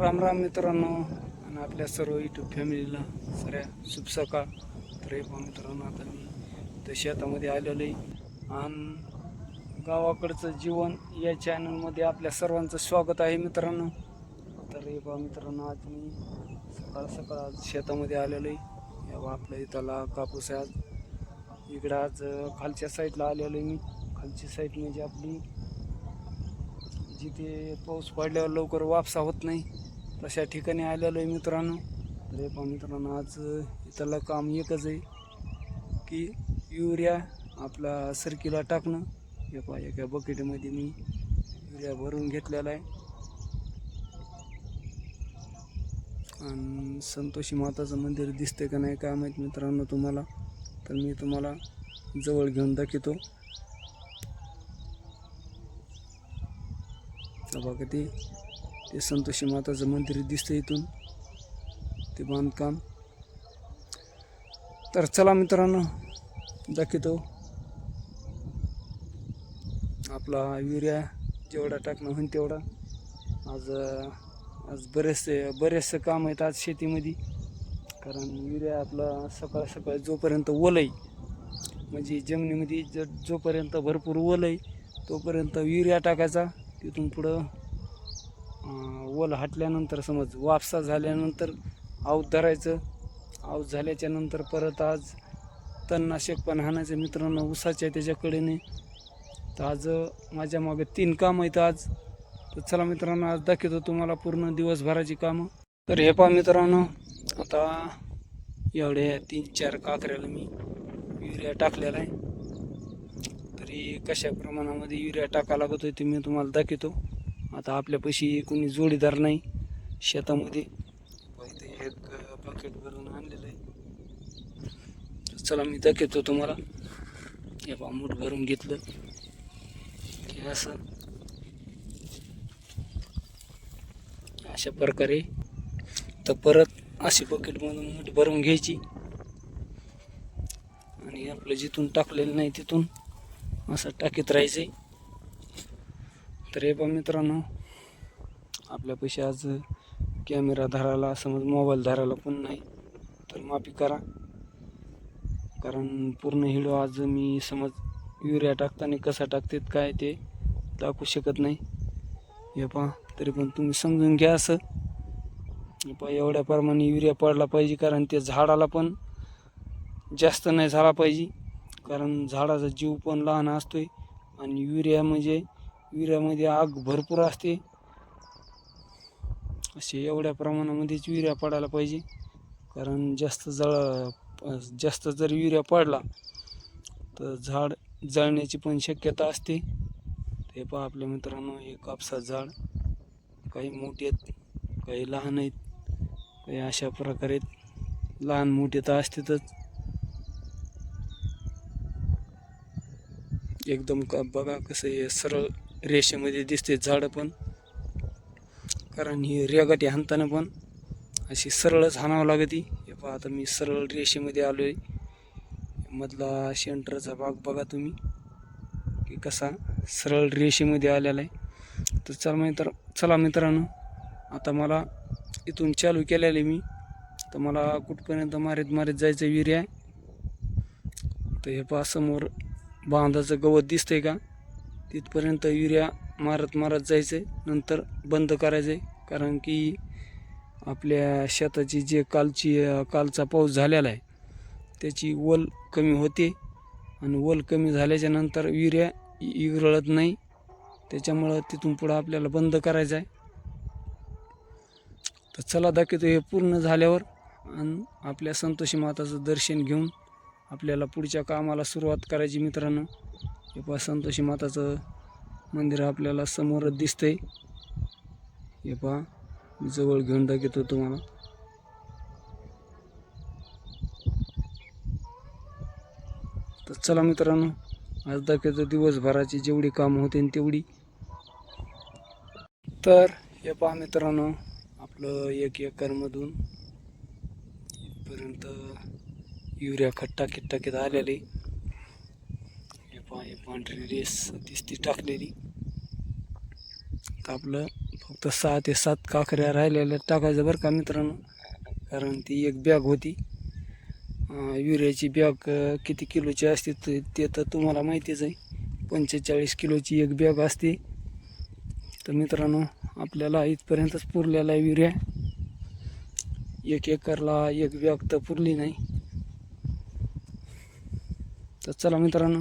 राम राम मित्रांनो आणि आपल्या सर्व युट्यूब फॅमिलीला सगळ्या शुभ सकाळ. तर हे पहा मित्रांनो आता मी तर शेतामध्ये आलेलो आहे. आणि गावाकडचं जीवन या चॅनलमध्ये आपल्या सर्वांचं स्वागत आहे मित्रांनो. तर हे पहा मित्रांनो आज मी सकाळ सकाळ आज शेतामध्ये आलेलो आहे. या आपल्या इथला कापूस आहे आज. इकडं आज खालच्या साईडला आलेलो आहे मी. खालची साईड म्हणजे आपली जिथे पाऊस पडल्यावर लवकर वापसा होत नाही. तशा ठिकाणी आलेलो आहे मित्रांनो. तर हे पहा मित्रांनो आज इथला काम एकच आहे की युरिया आपला सरकीला टाकणं. हे पहा एका बकेटमध्ये मी युरिया भरून घेतलेला आहे. आणि संतोषी माताचं मंदिर दिसतंय का नाही काय माहीत मित्रांनो तुम्हाला. तर मी तुम्हाला जवळ घेऊन दाखवतो. तर ती ते संतोषी माताचं मंदिर दिसतं इथून. ते बांधकाम. तर चला मित्रांनो दाखवतो. आपला युरिया जेवढा टाकणं होईल तेवढा. आज आज बरेचसे बरेचसे काम आहेत आज शेतीमध्ये. कारण युरिया आपला सकाळ सकाळ जोपर्यंत ओलय आहे म्हणजे जमिनीमध्ये ज जोपर्यंत भरपूर ओलय आहे तोपर्यंत युरिया टाकायचा. तिथून पुढं ओल हटल्यानंतर समज वापसा झाल्यानंतर आऊत धरायचं. आऊत झाल्याच्यानंतर परत आज तणनाशक पण हाणायचं. मित्रांनो उसाच्या त्याच्याकडेने. तर आज माझ्या मागे तीन कामं आहेत आज. तर चला मित्रांनो आज दाखवतो तुम्हाला पूर्ण दिवसभराची कामं. तर हे पहा मित्रांनो आता एवढ्या तीन चार काकऱ्याला मी युरिया टाकलेला आहे. तरी कशा प्रमाणामध्ये युरिया टाका लागत होती मी तुम्हाला दाखवतो. आता आपल्यापाशी कोणी जोडीदार नाही शेतामध्ये. इथे एक बकेट भरून आणलेलं आहे. चला मी दाखवतो तुम्हाला. हे बा मूठ भरून घेतलं. हे असं. अशा प्रकारे. तर परत अशी बकेटमधून मूठ भरून घ्यायची. आणि आपलं जिथून टाकलेलं नाही तिथून असं टाकीत राहायचंय. तर हे पहा मित्रांनो आपल्यापाशी आज कॅमेरा धरायला समज मोबाईल धरायला पण नाही तर माफी करा. कारण पूर्ण हिडो आज मी समज युरिया टाकताना कसा टाकतात काय ते दाखवू शकत नाही. हे पहा तरी पण तुम्ही समजून घ्या असं. हे पहा एवढ्या प्रमाणे युरिया पडला पाहिजे कारण ते झाडाला पण जास्त नाही झाला पाहिजे. कारण झाडाचा जीव पण लहान असतोय आणि युरिया म्हणजे युरियामध्ये आग भरपूर असते. असे एवढ्या प्रमाणामध्येच युरिया पडायला पाहिजे. कारण जास्त जळ जास्त जर युरिया पडला तर झाड जळण्याची पण शक्यता असते. ते पहा आपल्या मित्रांनो हे कापसा झाड. काही मोठे आहेत काही लहान आहेत काही अशा प्रकारे लहान मोठे तर असतातच. एकदम का बघा कसं हे सरळ रेषेमध्ये दिसते झाडं पण. कारण ही रेगाटी हाणताना पण अशी सरळच हाणावं लागते हे. पहा आता मी सरळ रेषेमध्ये आलो आहे मधला सेंटरचा भाग बघा तुम्ही की कसा सरळ रेषेमध्ये आलेला आहे. तर चला मित्र चला मित्रांनो आता मला इथून चालू केलेलं आहे मी. तर मला कुठपर्यंत मारीत मारीत जायचं विहिरी आहे. तर हे पहा समोर बांधाचं गवत दिसतंय का? तिथपर्यंत युरिया मारत मारत जायचं आहे नंतर बंद करायचं आहे कारण की आपल्या शेताची जे कालची कालचा पाऊस झालेला आहे त्याची वल कमी होते. आणि वल कमी झाल्याच्यानंतर युरिया इगरळत नाही. त्याच्यामुळं तिथून पुढं आपल्याला बंद करायचं आहे तर चला दाखवतो हे पूर्ण झाल्यावर. आणि आपल्या संतोषी माताचं दर्शन घेऊन आपल्याला पुढच्या कामाला सुरुवात करायची मित्रांनो. हे पहा संतोषी माताचं मंदिर आपल्याला समोरच दिसतंय. हे पहा मी जवळ घेऊन दाखवतो तुम्हाला. तर चला मित्रांनो आज दाखवतो दिवसभराची जेवढी कामं होते तेवढी. तर हे पहा मित्रांनो आपलं एक एकरमधून इथपर्यंत युरिया खत टाकीत टाकीत आलेले. पाय पांढरी रेस दिसती टाकलेली. आपलं फक्त सहा ते सात काकऱ्या राहिलेल्या टाकायचं बरं का मित्रांनो. कारण ती एक बॅग होती. युरियाची बॅग किती किलोची असते ते तर तुम्हाला माहितीच आहे. पंचेचाळीस किलोची एक बॅग असते. तर मित्रांनो आपल्याला इथपर्यंतच पुरलेला आहे युरिया. एक एकरला एक बॅग तर पुरली नाही. तर चला मित्रांनो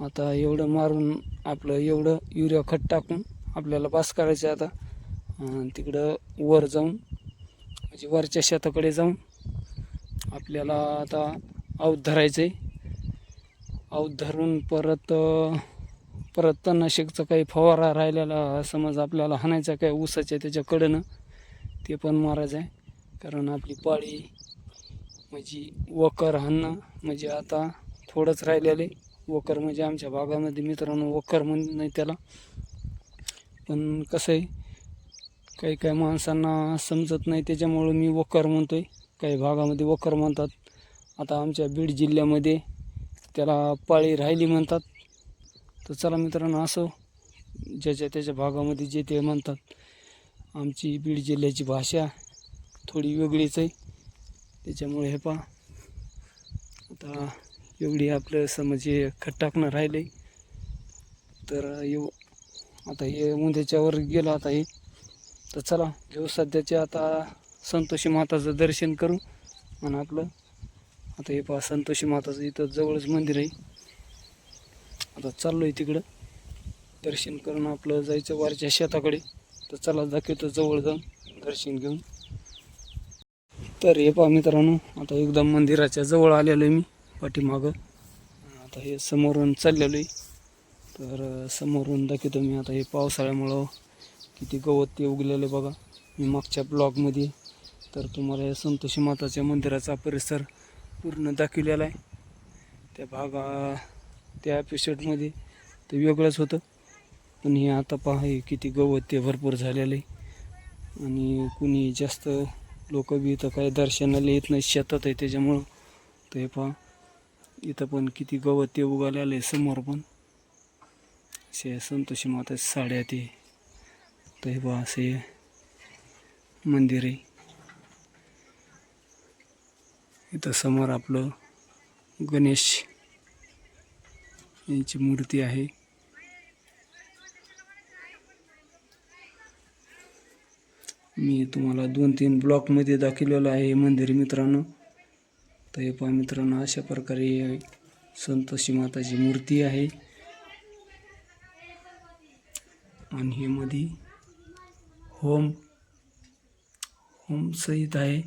आता एवढं मारून आपलं एवढं युरिया खत टाकून आपल्याला बास करायचं आहे आता. तिकडं वर जाऊन म्हणजे वरच्या शेताकडे जाऊन आपल्याला आता आऊत धरायचं आहे आऊत धरून परत परत तणनाशकचा काही फवारा राहिलेला समज आपल्याला हाणायचा काय ऊसाच्या त्याच्याकडनं ते पण मारायचं आहे. कारण आपली पाळी म्हणजे वकर हाणणं म्हणजे आता थोडंच राहिलेलं आहे. वकर म्हणजे आमच्या भागामध्ये मित्रांनो वकर म्हणत नाही त्याला. पण कसं आहे काही काही माणसांना समजत नाही त्याच्यामुळं मी वकर म्हणतो आहे काही भागामध्ये वकर म्हणतात. आता आमच्या बीड जिल्ह्यामध्ये त्याला पाळी राहिली म्हणतात. तर चला मित्रांनो असो ज्याच्या त्याच्या भागामध्ये जे ते म्हणतात. आमची बीड जिल्ह्याची भाषा थोडी वेगळीच आहे. त्याच्यामुळे हे पहा. आता एवढी आपलं असं म्हणजे खत टाकणं राहिले तर येऊ. आता हे उंद्याच्यावर गेलो आता हे. तर चला घेऊ सध्याचे आता संतोषी माताचं दर्शन करू. आणि आपलं आता हे पहा संतोषी माताचं इथं जवळच मंदिर आहे. आता चाललो आहे तिकडं. दर्शन करून आपलं जायचं वारच्या शेताकडे. तर चला दाखवतो जवळ जाऊन. दर्शन घेऊन. तर हे पहा मित्रांनो आता एकदम मंदिराच्या जवळ आलेलो आहे मी. पाठीमागं. आता हे समोरून चाललेलो आहे. तर समोरून दाखवतो मी आता हे पावसाळ्यामुळं किती गवत ते उगलेलं आहे बघा. मी मागच्या ब्लॉगमध्ये तर तुम्हाला या संतोषी माताच्या मंदिराचा परिसर पूर्ण दाखवलेला आहे. त्या भागा त्या एपिसोडमध्ये ते वेगळंच होतं. पण हे आता पहा हे किती गवत ते भरपूर झालेलं आहे. आणि कुणी जास्त लोक बी इथं काही दर्शनाला येत नाही शेतात आहे त्याच्यामुळं. ते पहा इथं पण किती गवत ते उगालेलं आहे समोर पण. असे संतोषी माताच्या साड्या ते. तर बा असे मंदिर आहे. इथं समोर आपलं गणेश यांची मूर्ती आहे. मी तुम्हाला दोन तीन ब्लॉकमध्ये दाखवलेलं आहे हे मंदिर मित्रांनो. तर हे पहा मित्रांनो अशा प्रकारे संतोषी माताची मूर्ती आहे. आणि हे मध्ये होम होम सहित आहे.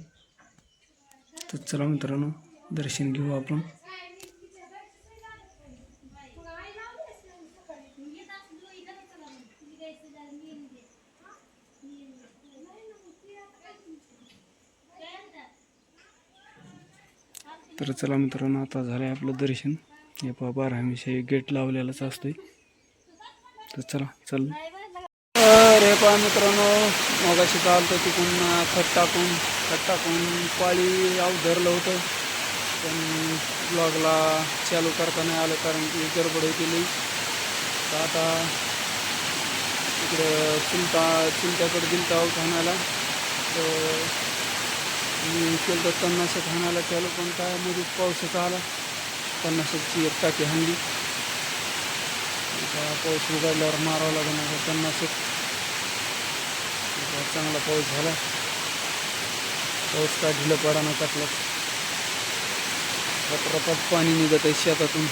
तर चला मित्रांनो दर्शन घेऊ आपण. तर चला मित्रांनो आता झालं आहे आपलं दर्शन. हे पहा बारा गेट लावलेलाच असतोय. तर चला चल. तर हे पहा मित्रांनो मगाशी चालतं तिकून खत टाकून खत टाकून पाळी आव धरलं होतं. पण ब्लॉगला चालू करता नाही आलं कारण की गडबड केली तर आता इकडं चिंता चिंताकडे दिलता आहोत आणायला. तर केलं तर तणनाशक हाणायला चालू पण काय मध्ये पावसाचा आला. तणनाशकची एक टाकी हाणली. पाऊस उघडल्यावर मारावं लागणार आहे तणनाशक चांगला पाऊस झाला. पाऊस काय ढिलं पडाना टाकला रपरपात पाणी निघत आहे शेतातून.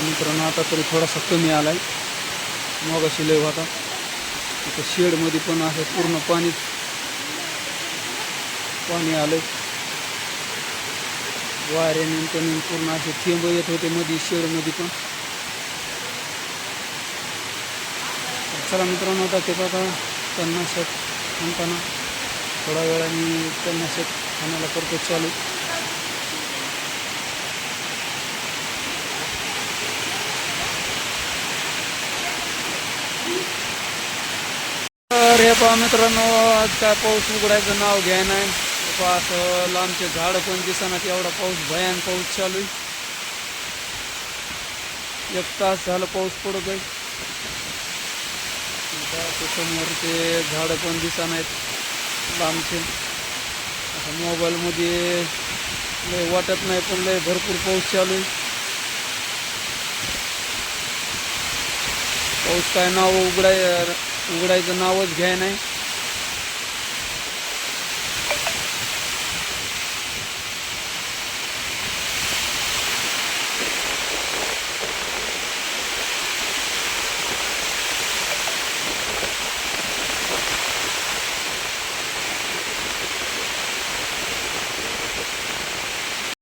मित्रांनो आता तरी थोडासा कमी आला आहे मग अशी लय होता. इथं शेडमध्ये पण असं पूर्ण पाणी. पाणी आलं वाऱ्याने पण पूर्ण असे थेंब येत होते मध्ये शेडमध्ये पण. चला मित्रांनो आता ते आता तणनाशक आणताना थोड्या वेळाने तणनाशक आणायला करतो चालू. तर हे पहा मित्रांनो आज काय पाऊस उघडायचं नाव घ्याय नाही. पहा असं लांबचे झाडं पण दिसणार एवढा पाऊस भयान पाऊस चालू आहे. एक तास झालं पाऊस पडत आहे ते समोर ते झाडं पण दिसा नाहीत लांबचे. आता मोबाईलमध्ये लय वाटत नाही पण लय भरपूर पाऊस चालू आहे. पाऊस काय नाव उघडाय उघडायचं नावच घ्याय नाही.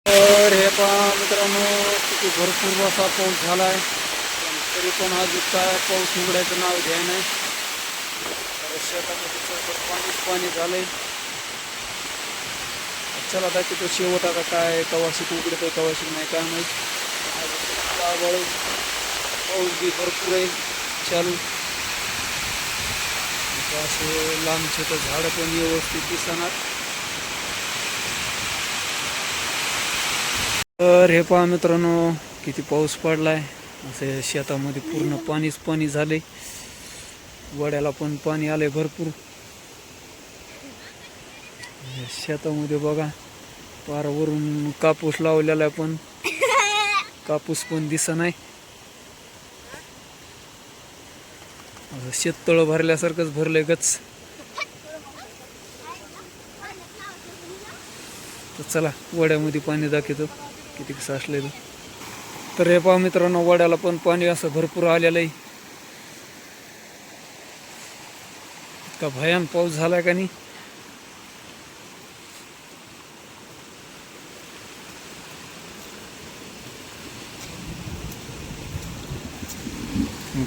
तर हे पहा मित्रांनो किती भरपूर असा पाऊस झाला आहे तरी पण आज काय पाऊस उघडायचं नाव घ्याय नाही. शेतामध्ये तर पाणीच पाणी झालंय. चला दाखवतो शेवट आता काय कवाशीत उघडतो कवाशी नाही काय माहीत पाऊस बी भरपूर आहे चालू असे लांब तर झाडं पण व्यवस्थित दिसणार. तर हे पहा मित्रांनो किती पाऊस पडलाय. असे शेतामध्ये पूर्ण पाणीच पाणी झाले वड्याला पण पाणी आले भरपूर. शेतामध्ये बघा पारावरून कापूस लावलेला आहे पण. कापूस पण दिसत नाही. शेततळ भरल्यासारखंच भरलंय गच. तर चला वड्यामध्ये पाणी दाखवतो किती कसं असलेलं तर हे पहा मित्रांनो वड्याला पण पाणी असं भरपूर आलेलं आहे. इतका भयान पाऊस झालाय का नाही?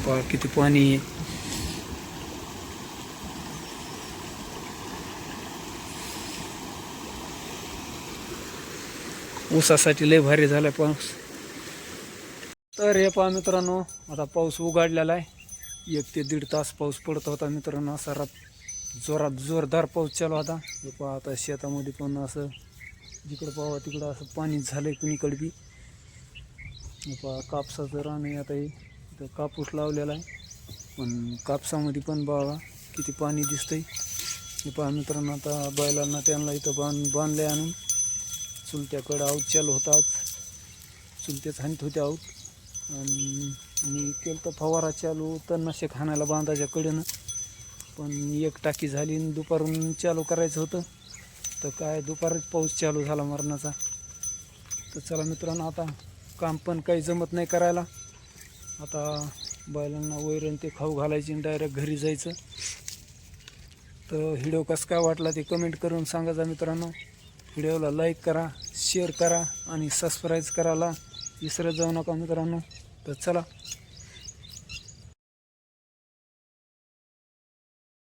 पहा किती पाणी आहे. ऊसासाठी लय भारी झाला पाऊस. तर हे पहा मित्रांनो आता पाऊस उघडलेला आहे. एक ते दीड तास पाऊस पडत होता मित्रांनो. असा रात जोरात जोरदार पाऊस चालू होता. हे पहा आता शेतामध्ये पण असं जिकडं पाहावं तिकडं असं पाणी झालंय कुणीकडे बी. हे पहा कापसाचं रान आहे आता हे. इथं कापूस लावलेला आहे. पण कापसामध्ये पण बघा किती पाणी दिसतंय. हे पहा मित्रांनो आता बैलांना त्यांना इथं बांध बांधले आणून. चुलत्याकडं आऊत चालू होता आज. चुलत्याच हानीत होते आऊत आणि मी केलं तर फवारा चालू तणनाशक हाणायला बांधाच्या कडेनं. पण एक टाकी झाली आणि दुपारून चालू करायचं होतं. तर काय दुपारच पाऊस चालू झाला मरणाचा. तर चला मित्रांनो आता काम पण काही जमत नाही करायला. आता बैलांना वैरण ते खाऊ घालायची आणि डायरेक्ट घरी जायचं. तर व्हिडिओ कसं काय वाटला ते कमेंट करून सांगायचा मित्रांनो. व्हिडिओला लाईक करा शेअर करा आणि सबस्क्राईब करायला विसरत जाऊ नका मित्रांनो. तर चला.